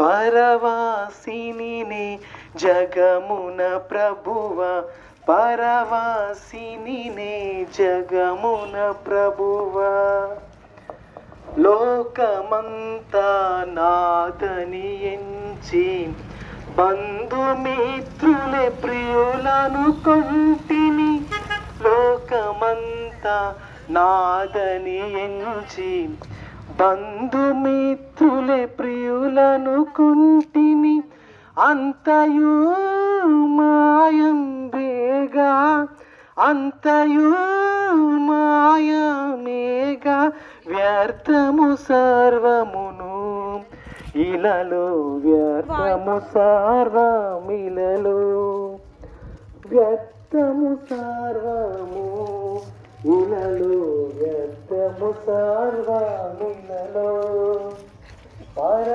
పరవాసిని జగమున ప్రభువ. పరవాసిని జగమున ప్రభువ. లోకమంతా నాదని ఎంచి బంధుమిత్రులే ప్రియులను కొంటిని. లోకమంతా నాదని ఎంచి బంధుమిత్రులే ప్రియులను కుంటిని అంతయు మాయం బేగా అంతయు మాయమేగా వ్యర్థము సర్వమును ఇలలో వ్యర్థము సర్వమిలలో వ్యర్థము సర్వము వ్యర్థము సర్వమిలలో పర